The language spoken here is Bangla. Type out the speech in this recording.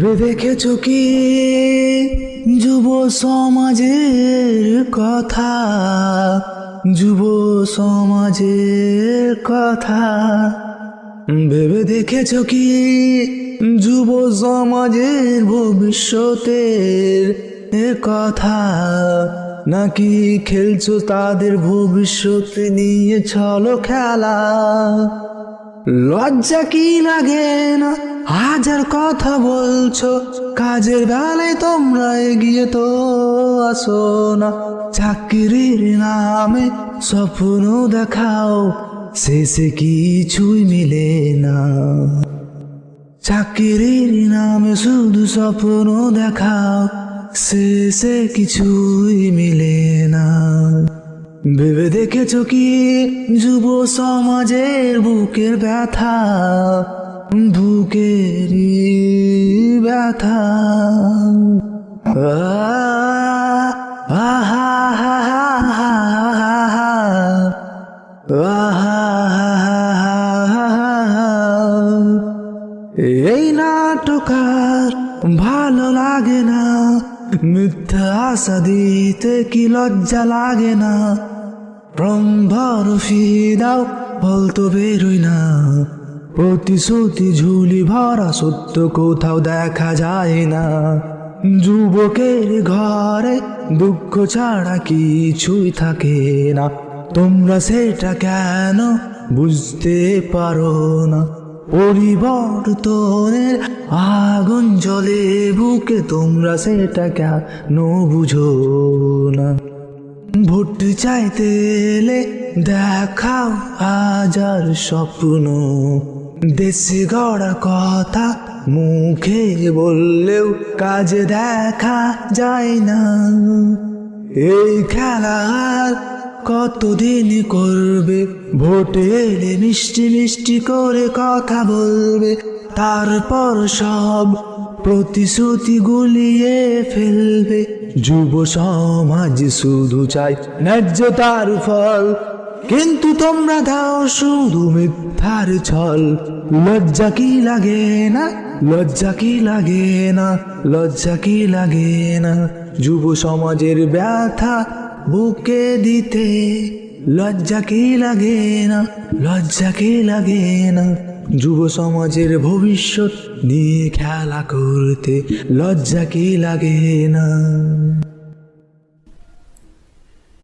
ভেবে দেখেছ কি? যুব সমাজের কথা। যুব সমাজের কথা। ভেবে দেখেছ কি? যুব সমাজের ভবিষ্যতের কথা। নাকি খেলছো তাদের ভবিষ্যৎ নিয়ে? চলো খেলা। লজ্জা কি লাগে না? হাজার কথা বলছো, কাজের বেলায় তোমরা এগিয়ে তো আসো না। চাকরির নামে স্বপ্ন দেখাও, শেষে কিছুই মিলে না। চাকরির নামে শুধু স্বপ্ন দেখাও, শেষে কিছুই মিলে না। ভেবে দেখেছ কি যুব সমাজের বুকের ব্যথা? বুকের ব্যথা। আহা হা হা হা এই নাটকার ভালো লাগে না। মিথ্যা আশা দিতে কি লজ্জা লাগে না? প্রম্ভর দাও বলতো বেরোই না। প্রতিশ্রুতি ঝুলি ভরা সত্য কোথাও দেখা যায় না। যুবকের ঘরে দুঃখ ছাড়া কিছুই থাকে না। তোমরা সেটা কেন বুঝতে পারো না? পরিবর্তনের আগুন জলে বুকে, তোমরা সেটা কেন বুঝো না? ভোট চাইতে এলে দেখাও হাজার স্বপ্ন। দেশে গড়া কথা মুখে বললেও কাজে দেখা যায় না। এই খেলার কতদিন করবে? ভোটে এলে মিষ্টি মিষ্টি করে কথা বলবে। তারপর সব প্রতিশ্রুতি গুলিয়ে ফেলবে, যুব সমাজ শুধু চাই ন্যায্যতার ফল। কিন্তু তোমরা দাও শুধু মিথ্যার ছল। লজ্জা কি লাগে না? লজ্জা কি লাগে না? লজ্জা কি লাগে না? যুব সমাজের ব্যথা বুকে দিতে। লজ্জা কি লাগে না? লজ্জা কি লাগে না? যুব সমাজের ভবিষ্যৎ নিয়ে খেলা করতে লজ্জা কি লাগে না?